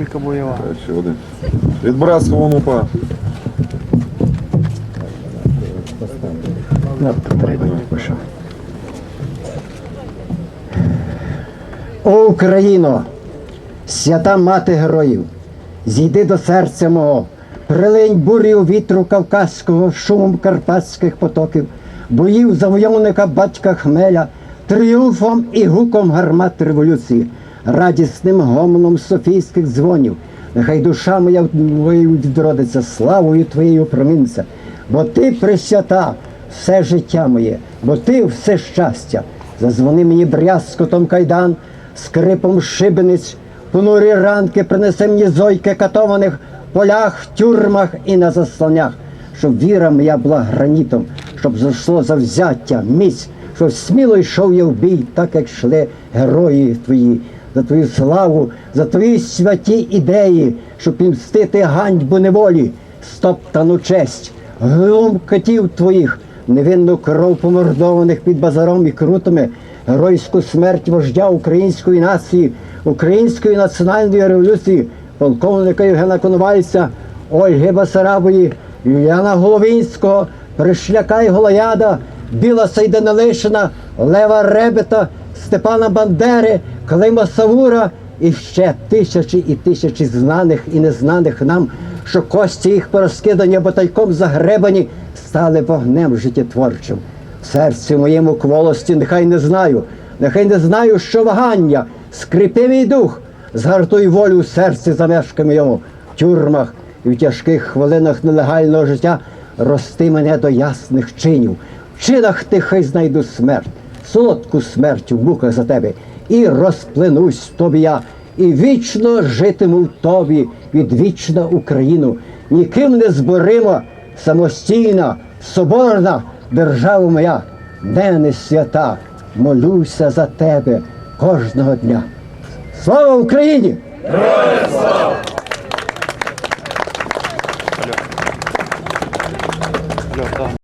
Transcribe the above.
Булька бойова. Ще один. Від братського МУПА. О Україно, свята мати героїв, зійди до серця мого, прилинь бурю вітру кавказького, шумом карпатських потоків, боїв завойовника батька Хмеля, тріумфом і гуком гармат революції, радісним гомоном софійських дзвонів. Нехай душа моя відродиться славою твоєю промінця, бо ти пресвята, все життя моє, бо ти все щастя. Зазвони мені брязкотом кайдан, скрипом шибениць, понурі ранки принесе мені зойки катованих в полях, тюрмах і на заслонях, щоб віра моя була гранітом, щоб зайшло завзяття, міць, щоб сміло йшов я в бій, так як йшли герої твої, за твою славу, за твої святі ідеї, щоб мстити ганьбу неволі, стоптану честь, глум котів твоїх невинну кров помордованих під базаром і крутами, геройську смерть вождя української нації, української національної революції, полковника Євгена Коновальця, Ольги Басарабої, Юліана Головінського, Пришляка і Голояда, Біла Сайданелишина, Лева Ребета, Степана Бандери, Клима Савура і ще тисячі і тисячі знаних і незнаних нам, що кості їх порозкидані або тайком загребані, стали вогнем життєтворчим. В серці моєму кволості нехай не знаю, нехай не знаю, що вагання, скрипи мій дух, згартуй волю в серці за мешками його, в тюрмах і в тяжких хвилинах нелегального життя рости мене до ясних чинів. В чинах ти хай знайду смерть, солодку смерть в муках за тебе, і розплинусь тобі я, і вічно житиму в тобі, відвічна Україну, ніким не зборима, самостійна, соборна держава моя, де не свята, молюся за тебе кожного дня. Слава Україні! Героям слава!